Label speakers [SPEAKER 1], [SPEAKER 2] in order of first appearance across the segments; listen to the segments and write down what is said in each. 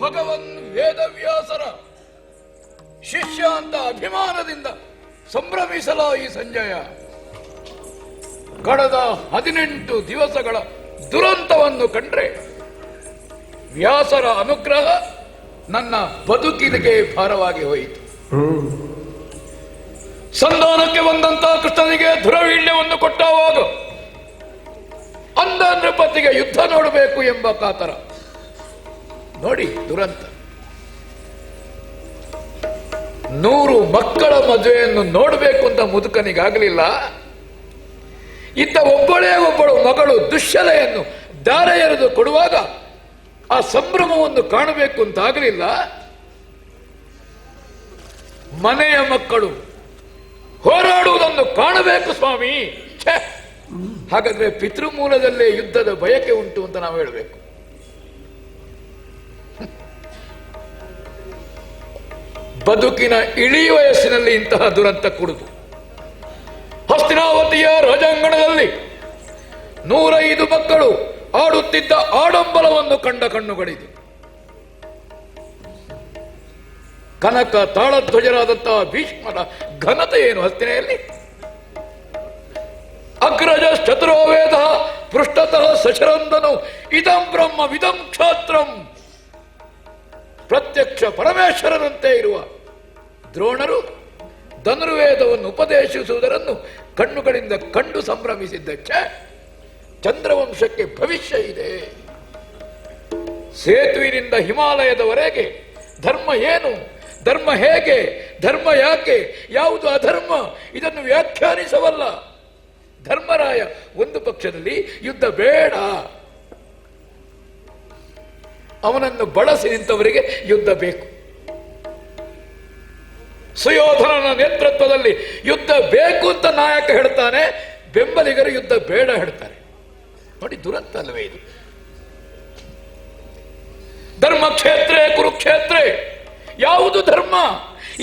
[SPEAKER 1] ಭಗವನ್ ವೇದವ್ಯಾಸರ ಶಿಷ್ಯ ಅಂತ ಅಭಿಮಾನದಿಂದ ಸಂಭ್ರಮಿಸಲ ಈ ಸಂಜಯ. ಕಳೆದ ಹದಿನೆಂಟು ದಿವಸಗಳ ದುರಂತವನ್ನು ಕಂಡ್ರೆ ವ್ಯಾಸರ ಅನುಗ್ರಹ ನನ್ನ ಬದುಕಿನಿಗೆ ಭಾರವಾಗಿ ಹೋಯಿತು. ಸಂಧಾನಕ್ಕೆ ಬಂದಂತ ಕೃಷ್ಣನಿಗೆ ಧುರವೀಳ್ಯವನ್ನು ಕೊಟ್ಟವಾಗ ಅಂದ ನೃಪತಿಗೆ ಯುದ್ಧ ನೋಡಬೇಕು ಎಂಬ ಕಾತರ. ನೋಡಿ, ದುರಂತ. ನೂರು ಮಕ್ಕಳ ಮದುವೆಯನ್ನು ನೋಡಬೇಕು ಅಂತ ಮುದುಕನಿಗಾಗಲಿಲ್ಲ. ಇತ್ತ ಒಬ್ಬಳೇ ಒಬ್ಬಳು ಮಗಳು ದುಶ್ಯಲೆಯನ್ನು ದಾರ ಎರೆದು ಕೊಡುವಾಗ ಆ ಸಂಭ್ರಮವನ್ನು ಕಾಣಬೇಕು ಅಂತ ಆಗಲಿಲ್ಲ. ಮನೆಯ ಮಕ್ಕಳು ಹೋರಾಡುವುದನ್ನು ಕಾಣಬೇಕು ಸ್ವಾಮಿ! ಹಾಗಾದ್ರೆ ಪಿತೃಮೂಲದಲ್ಲೇ ಯುದ್ಧದ ಬಯಕೆ ಉಂಟು ಅಂತ ನಾವು ಹೇಳಬೇಕು. ಬದುಕಿನ ಇಳಿ ವಯಸ್ಸಿನಲ್ಲಿ ಇಂತಹ ದುರಂತ ಕುಡಿದು, ಹಸ್ತಿನಾವತಿಯ ರಾಜಾಂಗಣದಲ್ಲಿ ನೂರೈದು ಮಕ್ಕಳು ಆಡುತ್ತಿದ್ದ ಆಡಂಬರವನ್ನು ಕಂಡ ಕಣ್ಣುಗಳಿದೆ. ಕನಕ ತಾಳಧ್ವಜರಾದಂತಹ ಭೀಷ್ಮರ ಘನತೆ ಏನು ಹಸ್ತಿನೆಯಲ್ಲಿ? ಅಗ್ರಜ ಚತುರೋವೇದ ಪೃಷ್ಠತಃ ಸಶರಂದನು, ಇದಂ ಬ್ರಹ್ಮ ವಿದಂ ಕ್ಷಾತ್ರಂ. ಪ್ರತ್ಯಕ್ಷ ಪರಮೇಶ್ವರನಂತೆ ಇರುವ ದ್ರೋಣರು ಧನುರ್ವೇದವನ್ನು ಉಪದೇಶಿಸುವುದರನ್ನು ಕಣ್ಣುಗಳಿಂದ ಕಂಡು ಸಂಭ್ರಮಿಸಿದ್ದ ಛೆ! ಚಂದ್ರವಂಶಕ್ಕೆ ಭವಿಷ್ಯ ಇದೆ. ಸೇತುವಿನಿಂದ ಹಿಮಾಲಯದವರೆಗೆ ಧರ್ಮ ಏನು? ಧರ್ಮ ಹೇಗೆ? ಧರ್ಮ ಯಾಕೆ? ಯಾವುದು ಅಧರ್ಮ? ಇದನ್ನು ವ್ಯಾಖ್ಯಾನಿಸವಲ್ಲ. ಧರ್ಮರಾಯ ಒಂದು ಪಕ್ಷದಲ್ಲಿ ಯುದ್ಧ ಬೇಡ. ಅವನನ್ನು ಬಳಸಿ ನಿಂತವರಿಗೆ ಯುದ್ಧ ಬೇಕು. ಸುಯೋಧನನ ನೇತೃತ್ವದಲ್ಲಿ ಯುದ್ಧ ಬೇಕು ಅಂತ ನಾಯಕ ಹೇಳ್ತಾನೆ, ಬೆಂಬಲಿಗರು ಯುದ್ಧ ಬೇಡ ಹೇಳ್ತಾರೆ. ನೋಡಿ ದುರಂತ ಅಲ್ವೇ ಇದು. ಧರ್ಮಕ್ಷೇತ್ರ ಕುರುಕ್ಷೇತ್ರ, ಯಾವುದು ಧರ್ಮ,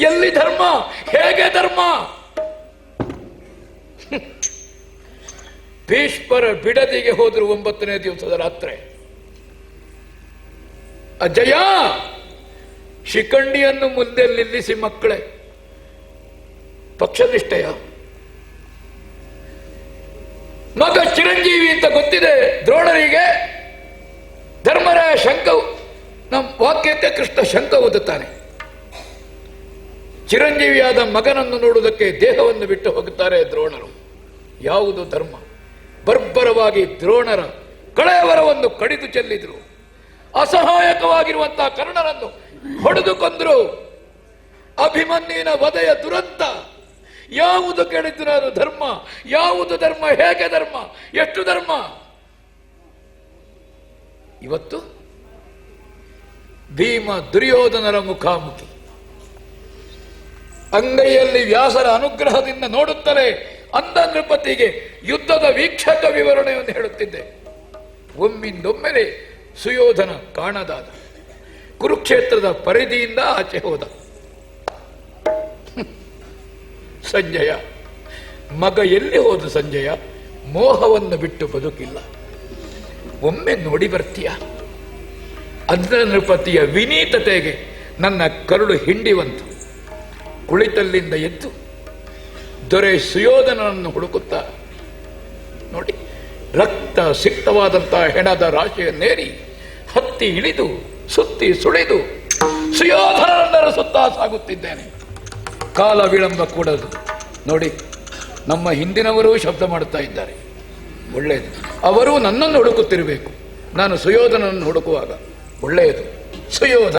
[SPEAKER 1] ಎಲ್ಲಿ ಧರ್ಮ, ಹೇಗೆ ಧರ್ಮ? ಭೀಷ್ಮರ ಬಿಡದಿಗೆ ಹೋದ್ರು ಒಂಬತ್ತನೇ ದಿವಸದ ರಾತ್ರಿ. ಅಜಯ, ಶಿಖಂಡಿಯನ್ನು ಮುಂದೆ ನಿಲ್ಲಿಸಿ ಮಕ್ಕಳೇ. ಪಕ್ಷನಿಷ್ಠೆಯ ಮಗ ಚಿರಂಜೀವಿ ಅಂತ ಗೊತ್ತಿದೆ, ದ್ರೋಣರಿಗೆ ಧರ್ಮರಾಯ ಶಂಕ ನಮ್ಮ ವಾಕ್ಯಕ್ಕೆ ಕೃಷ್ಣ ಶಂಕ ಓದುತ್ತಾನೆ. ಚಿರಂಜೀವಿಯಾದ ಮಗನನ್ನು ನೋಡುವುದಕ್ಕೆ ದೇಹವನ್ನು ಬಿಟ್ಟು ಹೋಗುತ್ತಾರೆ ದ್ರೋಣರು. ಯಾವುದು ಧರ್ಮ? ಬರ್ಬರವಾಗಿ ದ್ರೋಣರ ಕಳೆಯವರವನ್ನು ಕಡಿದು ಚೆಲ್ಲಿದ್ರು. ಅಸಹಾಯಕವಾಗಿರುವಂತಹ ಕರ್ಣರನ್ನು ಹೊಡೆದು ಅಭಿಮನ್ಯಿನ ವಧೆಯ ದುರಂತ ಯಾವುದು ಕೇಳಿದ್ರು ಅದು ಧರ್ಮ, ಯಾವುದು ಧರ್ಮ, ಹೇಗೆ ಧರ್ಮ, ಎಷ್ಟು ಧರ್ಮ? ಇವತ್ತು ಭೀಮ ದುರ್ಯೋಧನರ ಮುಖಾಮುಖಿ. ಅಂಗೈಯಲ್ಲಿ ವ್ಯಾಸರ ಅನುಗ್ರಹದಿಂದ ನೋಡುತ್ತಲೇ ಅಂದ ನೃಪತಿಗೆ ಯುದ್ಧದ ವೀಕ್ಷಕ ವಿವರಣೆಯನ್ನು ಹೇಳುತ್ತಿದ್ದೆ. ಒಮ್ಮಿಂದೊಮ್ಮೆಲೆ ಸುಯೋಧನ ಕಾಣದಾದ. ಕುರುಕ್ಷೇತ್ರದ ಪರಿಧಿಯಿಂದ ಆಚೆ ಹೋದ. ಸಂಜಯ. ಮಗ ಎಲ್ಲಿ ಹೋದ ಸಂಜಯ? ಮೋಹವನ್ನು ಬಿಟ್ಟು ಬದುಕಿಲ್ಲ. ಒಮ್ಮೆ ನೋಡಿ ಬರ್ತೀಯ? ಅದ್ರನೃಪತಿಯ ವಿನೀತತೆಗೆ ನನ್ನ ಕರುಳು ಹಿಂಡಿವಂತು ಕುಳಿತಲ್ಲಿಂದ ಎದ್ದು ದೊರೆ ಸುಯೋಧನನನ್ನು ಹುಡುಕುತ್ತಾ, ನೋಡಿ, ರಕ್ತ ಸಿಕ್ತವಾದಂತಹ ಹೆಣದ ರಾಶಿಯನ್ನೇರಿ ಹತ್ತಿ ಇಳಿದು, ಸುತ್ತಿ ಸುಳಿದು ಸುಯೋಧನರ ಸುತ್ತಾ ಸಾಗುತ್ತಿದ್ದೇನೆ. ಕಾಲ ವಿಳಂಬ ಕೂಡದು. ನೋಡಿ, ನಮ್ಮ ಹಿಂದಿನವರು ಶಬ್ದ ಮಾಡುತ್ತಾ ಇದ್ದಾರೆ. ಒಳ್ಳೆಯದು. ಅವರು ನನ್ನನ್ನು ಹುಡುಕುತ್ತಿರಬೇಕು. ನಾನು ಸುಯೋಧನನ್ನು ಹುಡುಕುವಾಗ ಒಳ್ಳೆಯದು. ಸುಯೋಧನ